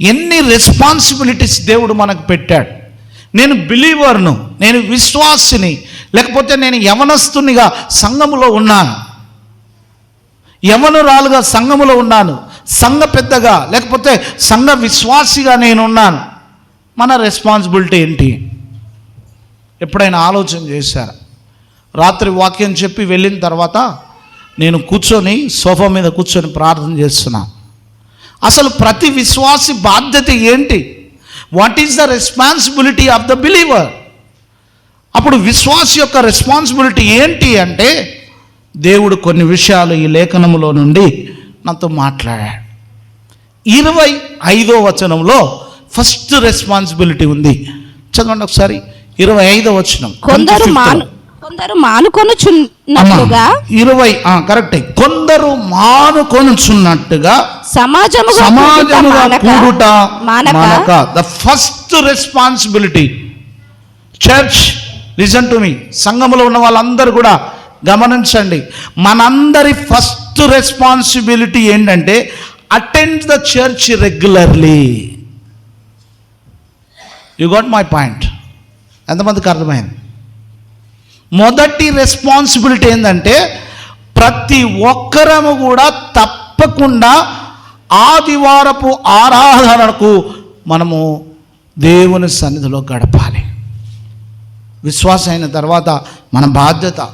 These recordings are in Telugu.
ఎన్ని రెస్పాన్సిబిలిటీస్ దేవుడు మనకు పెట్టాడు. నేను బిలీవర్ను నేను విశ్వాసిని లేకపోతే నేను యవనస్తునిగా సంఘములో ఉన్నాను. యవనురాలుగా సంఘములో ఉన్నాను సంఘ పెద్దగా లేకపోతే సంఘ విశ్వాసిగా నేను ఉన్నాను. మన రెస్పాన్సిబిలిటీ ఏంటి? ఎప్పుడైనా ఆలోచన చేశారా? రాత్రి వాక్యం చెప్పి వెళ్ళిన తర్వాత నేను కూర్చొని సోఫా మీద కూర్చొని ప్రార్థన చేస్తున్నాను అసలు ప్రతి విశ్వాసి బాధ్యత ఏంటి? What is the responsibility of the believer అప్పుడు విశ్వాసి యొక్క రెస్పాన్సిబిలిటీ ఏంటి అంటే దేవుడు కొన్ని విషయాలు ఈ లేఖనములో నుండి నాతో మాట్లాడాడు. ఇరవై ఐదో వచనంలో ఫస్ట్ రెస్పాన్సిబిలిటీ ఉంది. చదవండి ఒకసారి. ఇరవై ఐదో వచనం. కొందరు 25th. మాను కొందరు మానుకొనుచున్నట్లుగా ఇరవై కరెక్టే కొందరు మానుకొనుచున్నట్టుగా సమాజముగా సమాజముగా కూడుట మానక the first responsibility church listen to me సంఘములో ఉన్న వాళ్ళందరూ కూడా గమనించండి. మనందరి ఫస్ట్ రెస్పాన్సిబిలిటీ ఏంటంటే attend the church regularly you got my point ఎంతమందికి అర్థమైంది? మొదటి రెస్పాన్సిబిలిటీ ఏంటంటే ప్రతి ఒక్కరము కూడా తప్పకుండా ఆదివారపు ఆరాధనకు మనము దేవుని సన్నిధిలో గడపాలి. విశ్వాసం అయిన తర్వాత మన బాధ్యత.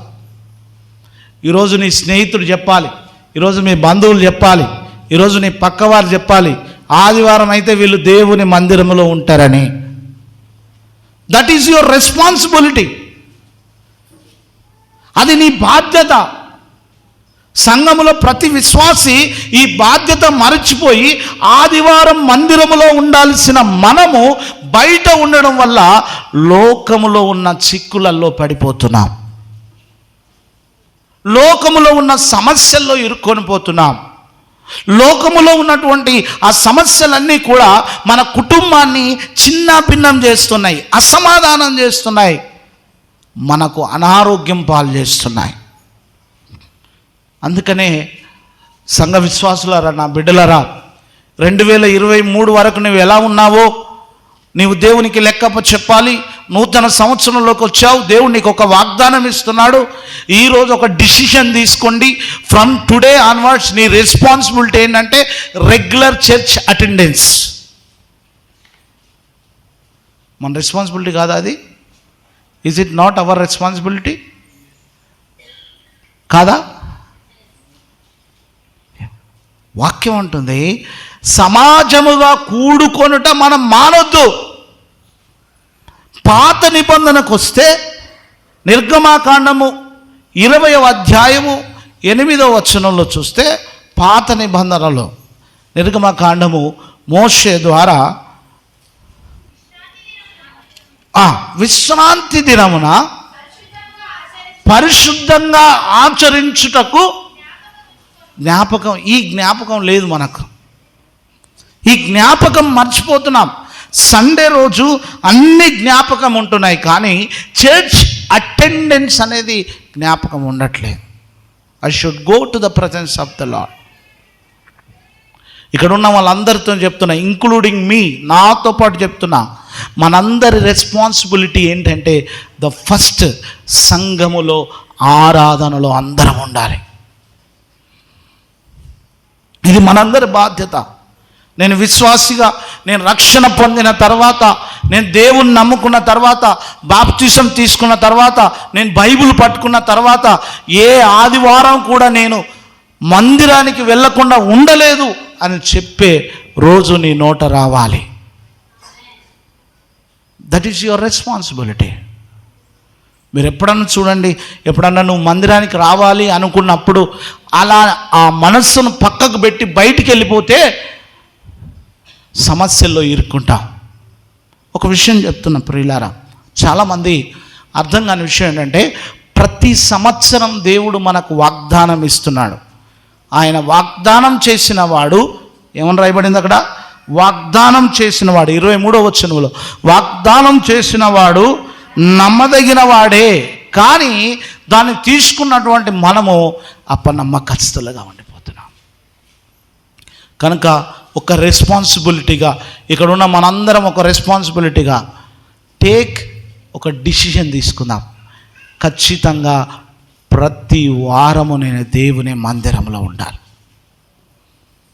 ఈరోజు నీ స్నేహితుడు చెప్పాలి ఈరోజు మీ బంధువులు చెప్పాలి ఈరోజు నీ పక్కవారు చెప్పాలి ఆదివారం అయితే వీళ్ళు దేవుని మందిరంలో ఉంటారని. దట్ ఈస్ యువర్ రెస్పాన్సిబిలిటీ అది నీ బాధ్యత. సంఘములో ప్రతి విశ్వాసి ఈ బాధ్యత మరచిపోయి ఆదివారం మందిరములో ఉండాల్సిన మనము బయట ఉండడం వల్ల లోకములో ఉన్న చిక్కులలో పడిపోతున్నాం. లోకములో ఉన్న సమస్యల్లో ఇరుక్కొని పోతున్నాం. లోకములో ఉన్నటువంటి ఆ సమస్యలన్నీ కూడా మన కుటుంబాన్ని చిన్న భిన్నం చేస్తున్నాయి అసమాధానం చేస్తున్నాయి. మనకు అనారోగ్యం పాలు చేస్తున్నాయి. అందుకనే సంఘ విశ్వాసులారా నా బిడ్డలరా రెండు వేల ఇరవై మూడు వరకు నువ్వు ఎలా ఉన్నావో నీవు దేవునికి లెక్కప్ప చెప్పాలి. నూతన సంవత్సరంలోకి వచ్చావు దేవుడు నీకు ఒక వాగ్దానం ఇస్తున్నాడు. ఈరోజు ఒక డిసిషన్ తీసుకోండి. ఫ్రమ్ టుడే ఆన్వర్డ్స్ నీ రెస్పాన్సిబిలిటీ ఏంటంటే రెగ్యులర్ చర్చ్ అటెండెన్స్. మన రెస్పాన్సిబిలిటీ కాదా అది? Is it not our responsibility కాదా? వాక్యం ఉంటుంది సమాజముగా కూడుకొనుట మనం మానొద్దు. పాత నిబంధనకు వస్తే నిర్గమాకాండము ఇరవయవ అధ్యాయము ఎనిమిదవ వచనంలో చూస్తే పాత నిబంధనలో నిర్గమకాండము మోషే ద్వారా విశ్రాంతి దినమున పరిశుద్ధంగా ఆచరించుటకు జ్ఞాపకం ఈ జ్ఞాపకం లేదు మనకు. ఈ జ్ఞాపకం మర్చిపోతున్నాం. సండే రోజు అన్ని జ్ఞాపకం ఉంటున్నాయి కానీ చర్చ్ అటెండెన్స్ అనేది జ్ఞాపకం ఉండట్లేదు. I should go to the presence of the lord ఇక్కడ ఉన్న వాళ్ళందరితో చెప్తున్నా ఇంక్లూడింగ్ మీ నాతో పాటు చెప్తున్నా మనందరి రెస్పాన్సిబిలిటీ ఏంటంటే ద ఫస్ట్ సంఘములో ఆరాధనలో అందరం ఉండాలి. ఇది మనందరి బాధ్యత. నేను విశ్వాసిగా నేను రక్షణ పొందిన తర్వాత నేను దేవుణ్ణి నమ్ముకున్న తర్వాత బాప్తిసం తీసుకున్న తర్వాత నేను బైబిల్ పట్టుకున్న తర్వాత ఏ ఆదివారం కూడా నేను మందిరానికి వెళ్ళకుండా ఉండలేదు అని చెప్పే రోజు నీ నోట రావాలి. దట్ ఈస్ యువర్ రెస్పాన్సిబిలిటీ మీరు ఎప్పుడన్నా చూడండి ఎప్పుడన్నా నువ్వు మందిరానికి రావాలి అనుకున్నప్పుడు అలా ఆ మనస్సును పక్కకు పెట్టి బయటికి వెళ్ళిపోతే సమస్యల్లో ఇరుక్కుంటాం. ఒక విషయం చెప్తున్నా ప్రియులారా చాలామంది అర్థం కాని విషయం ఏంటంటే ప్రతి సంవత్సరం దేవుడు మనకు వాగ్దానం ఇస్తున్నాడు. ఆయన వాగ్దానం చేసిన వాడు ఏమని రాయబడింది అక్కడ? వాగ్దానం చేసినవాడు. ఇరవై మూడో వచనంలో వాగ్దానం చేసినవాడు నమ్మదగిన వాడే కానీ దాన్ని తీసుకున్నటువంటి మనము అప్పనమ్మకస్తులుగా ఉండిపోతున్నాం. కనుక ఒక రెస్పాన్సిబిలిటీగా ఇక్కడ ఉన్న మనందరం ఒక రెస్పాన్సిబిలిటీగా టేక్ ఒక డిసిషన్ తీసుకుందాం. ఖచ్చితంగా ప్రతి వారము నేను దేవుని మందిరంలో ఉండాలి.